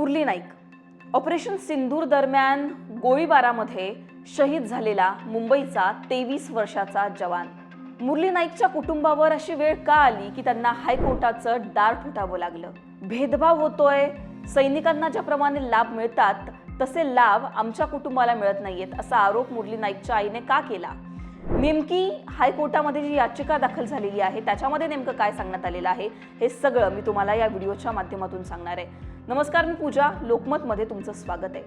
Murli Naik. Operation सिंदूर दरम्यान गोळीबारामध्ये शहीद झालेला मुंबईचा तेवीस वर्षाचा जवान. मुरली नाईकच्या कुटुंबावर अशी वेळ का आली की त्यांना हायकोर्टाचं दार ठोठावं लागलं? भेदभाव होतोय. सैनिकांना ज्याप्रमाणे लाभ मिळतात तसे लाभ आमच्या कुटुंबाला मिळत नाहीयेत असा आरोप मुरली नाईकच्या आईने का केला? नेमकी हायकोर्टामध्ये जी याचिका दाखल झालेली आहे त्याच्यामध्ये नेमकं काय सांगण्यात आलेलं आहे हे सगळं मी तुम्हाला या व्हिडिओच्या माध्यमातून सांगणार आहे. नमस्कार मी पूजा. लोकमतमध्ये तुमचं स्वागत आहे.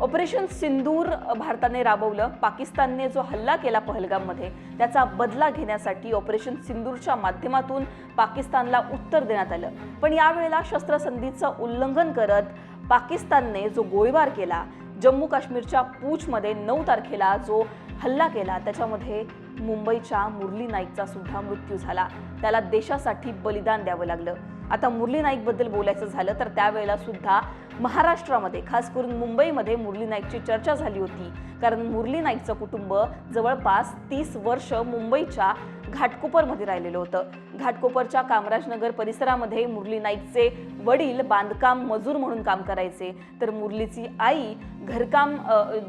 ऑपरेशन सिंदूर भारताने राबवलं. पाकिस्तानने जो हल्ला केला पहलगाममध्ये त्याचा बदला घेण्यासाठी ऑपरेशन सिंदूरच्या माध्यमातून पाकिस्तानला उत्तर देण्यात आलं. पण यावेळेला शस्त्रसंधीचं उल्लंघन करत पाकिस्तानने जो गोळीबार केला जम्मू काश्मीरच्या पूछमध्ये नऊ तारखेला जो हल्ला केला त्याच्यामध्ये मुंबईच्या मुरली नाईकचा सुद्धा मृत्यू झाला. त्याला देशासाठी बलिदान द्यावं लागलं. आता मुरली नाईकबद्दल बोलायचं झालं तर त्यावेळेला सुद्धा महाराष्ट्रामध्ये खास करून मुंबईमध्ये मुरली नाईकची चर्चा झाली होती. कारण मुरली नाईकचं कुटुंब जवळपास तीस वर्ष मुंबईच्या घाटकोपरमध्ये राहिलेलं होतं. घाटकोपरच्या कामराजनगर परिसरामध्ये मुरली नाईकचे वडील बांधकाम मजूर म्हणून काम करायचे. तर मुरलीची आई घरकाम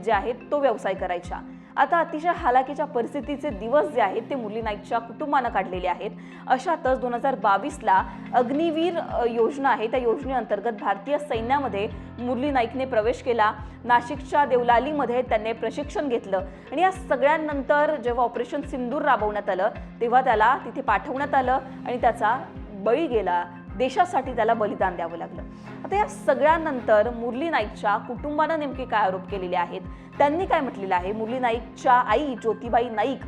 जे आहे तो व्यवसाय करायच्या. आता अतिशय हालाकीच्या परिस्थितीचे दिवस जे आहेत ते मुरली नाईकच्या कुटुंबानं काढलेले आहेत. अशातच दोन हजार बावीसला अग्निवीर योजना आहे. त्या योजनेअंतर्गत भारतीय सैन्यामध्ये मुरली नाईकने प्रवेश केला. नाशिकच्या देवलालीमध्ये त्यांनी प्रशिक्षण घेतलं. आणि या सगळ्यांनंतर जेव्हा ऑपरेशन सिंदूर राबवण्यात आलं तेव्हा त्याला तिथे पाठवण्यात आलं आणि त्याचा बळी गेला. देशासाठी त्याला बलिदान द्यावं लागलं. आता या सगळ्यानंतर मुरली नाईकच्या कुटुंबानं नेमके काय आरोप केलेले आहेत? त्यांनी काय म्हटलेलं आहे? मुरली नाईकच्या आई ज्योतिबाई नाईक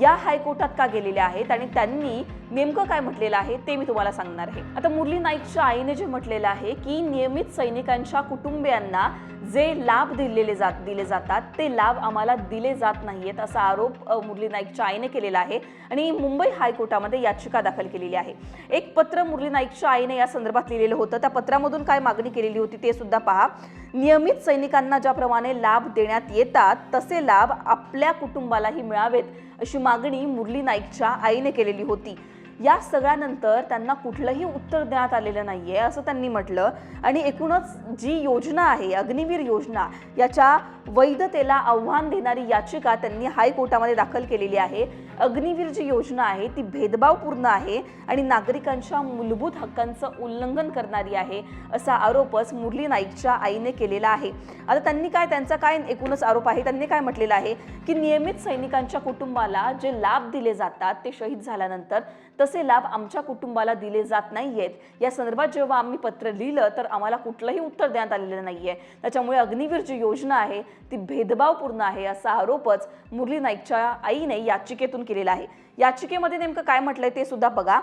या हायकोर्टात का गेलेल्या आहेत? आणि त्यांनी नेमकं काय म्हटलेलं आहे ते मी तुम्हाला सांगणार आहे. आता मुरली नाईकच्या आईने जे म्हटलेलं आहे की नियमित सैनिकांच्या कुटुंबियांना जे लाभ दिलेले जात दिले जातात ते लाभ आम्हाला दिले जात नाहीयेत असा आरोप मुरली नाईकच्या आईने केलेला आहे आणि मुंबई हायकोर्टामध्ये याचिका दाखल केलेली आहे. एक पत्र मुरली नाईकच्या आईने या संदर्भात लिहिलेलं होतं. त्या पत्रामधून काय मागणी केलेली होती ते सुद्धा पहा. नियमित सैनिकांना ज्याप्रमाणे लाभ देण्यात येतात तसे लाभ आपल्या कुटुंबालाही मिळावेत अशी मागणी मुरली नाईकच्या आईने केलेली होती. या सगळ्यानंतर त्यांना कुठलंही उत्तर देण्यात आलेलं नाहीये असं त्यांनी म्हटलं. आणि एकूणच जी योजना आहे अग्निवीर योजना याच्या वैधतेला आव्हान देणारी याचिका त्यांनी हायकोर्टामध्ये दाखल केलेली आहे. अग्निवीर जी योजना आहे ती भेदभावपूर्ण आहे आणि नागरिकांच्या मूलभूत हक्कांचं उल्लंघन करणारी आहे असा आरोपच मुरली नाईकच्या आईने केलेला आहे. आता त्यांनी काय त्यांचा काय एकूणच आरोप आहे? त्यांनी काय म्हटलेलं आहे? की नियमित सैनिकांच्या कुटुंबाला जे लाभ दिले जातात ते शहीद झाल्यानंतर तसे लाभ आमच्या कुटुंबाला दिले जात नाही आहेत या संदर्भात जेव्हा आम्ही पत्र लिहिलं तर आम्हाला कुठलंही उत्तर देण्यात आलेलं नाही आहे त्याच्यामुळे अग्निवीर जी योजना आहे ती भेदभावपूर्ण आहे असा आरोपच मुरली नाईकच्या आईने याचिकेतून केलेला आहे. याचिकेमध्ये नेमकं काय म्हटलंय ते सुद्धा बघा.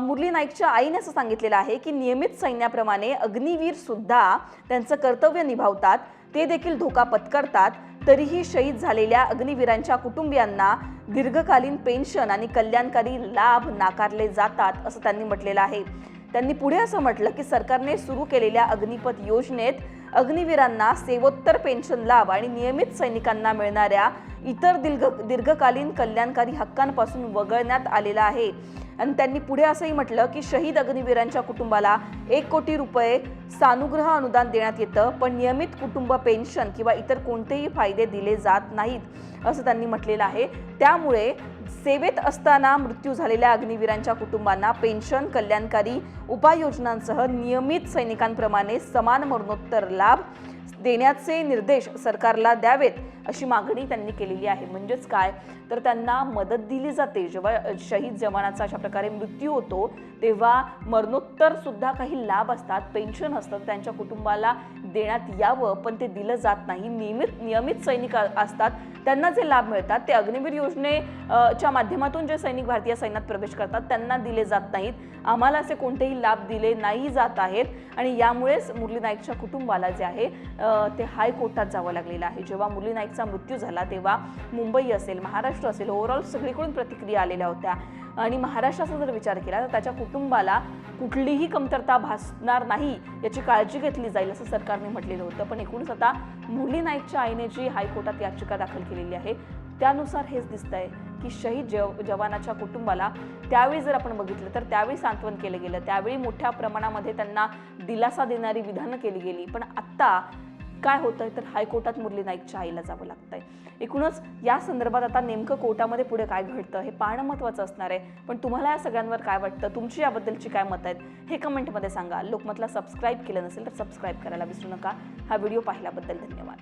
मुरली नाईकच्या आईने असं सांगितलेलं आहे की नियमित सैन्याप्रमाणे अग्निवीर सुद्धा त्यांचं कर्तव्य निभावतात. ते देखील धोका पत्करतात तरीही शहीद झालेल्या अग्निवीरांच्या कुटुंबियांना दीर्घकालीन पेन्शन आणि कल्याणकारी लाभ नाकारले जातात असं त्यांनी म्हटलेलं आहे. त्यांनी पुढे असं म्हटलं की सरकारने सुरू केलेल्या अग्निपथ योजनेत अग्निवीरांना सेवोत्तर पेन्शन लाभ आणि नियमित सैनिकांना मिळणाऱ्या इतर दीर्घ दीर्घकालीन कल्याणकारी हक्कांपासून वगळण्यात आलेला आहे. आणि त्यांनी पुढे असंही म्हटलं की शहीद अग्निवीरांच्या कुटुंबाला एक कोटी रुपये सानुग्रह अनुदान देण्यात येतं पण नियमित कुटुंब पेन्शन किंवा इतर कोणतेही फायदे दिले जात नाहीत असं त्यांनी म्हटलेलं आहे. त्यामुळे सेवेत असताना मृत्यू झालेल्या अग्निवीरांच्या कुटुंबांना पेन्शन कल्याणकारी उपाययोजनांसह नियमित सैनिकांप्रमाणे समान मरणोत्तर लाभ देण्याचे निर्देश सरकारला द्यावेत अशी मागणी त्यांनी केलेली आहे. म्हणजेच काय? तर त्यांना मदत दिली जाते. जेव्हा शहीद जवानाचा अशा प्रकारे मृत्यू होतो तेव्हा मरणोत्तर सुद्धा काही लाभ असतात पेन्शन असतात त्यांच्या कुटुंबाला देण्यात यावं पण ते दिलं जात नाही. नियमित नियमित सैनिक असतात त्यांना जे लाभ मिळतात ते अग्निवीर योजने च्या माध्यमातून जे सैनिक भारतीय सैन्यात प्रवेश करतात त्यांना दिले जात नाहीत. आम्हाला असे कोणतेही लाभ दिले नाही जात आहेत. आणि यामुळेच मुरली नाईकच्या कुटुंबाला जे आहे ते हायकोर्टात जावं लागलेलं आहे. जेव्हा मुली नाईकचा मृत्यू झाला तेव्हा मुंबई असेल महाराष्ट्र असेल ओव्हरऑल सगळीकडून प्रतिक्रिया आलेल्या होत्या. आणि महाराष्ट्राचा जर विचार केला तर त्याच्या कुटुंबाला कुठलीही कमतरता भासणार नाही याची काळजी घेतली जाईल असं सरकारने म्हटलेलं होतं. पण एकूणच आता मुली नाईकच्या आईने जी हायकोर्टात याचिका दाखल केलेली आहे त्यानुसार हेच दिसतंय की शहीद जव जवानाच्या कुटुंबाला त्यावेळी जर आपण बघितलं तर त्यावेळी सांत्वन केलं गेलं. त्यावेळी मोठ्या प्रमाणामध्ये त्यांना दिलासा देणारी विधानं केली गेली. पण आत्ता काय होतंय तर हायकोर्टात मुरली नाईकच्या आईला जावं लागतंय. एकूणच या संदर्भात आता नेमकं कोर्टामध्ये पुढे काय घडतं हे पाहणं महत्त्वाचं असणार आहे. पण तुम्हाला या सगळ्यांवर काय वाटतं? तुमची याबद्दलची काय मत आहेत? हे कमेंटमध्ये सांगा. लोकमतला सबस्क्राईब केलं नसेल तर सबस्क्राईब करायला विसरू नका. हा व्हिडिओ पाहिल्याबद्दल धन्यवाद.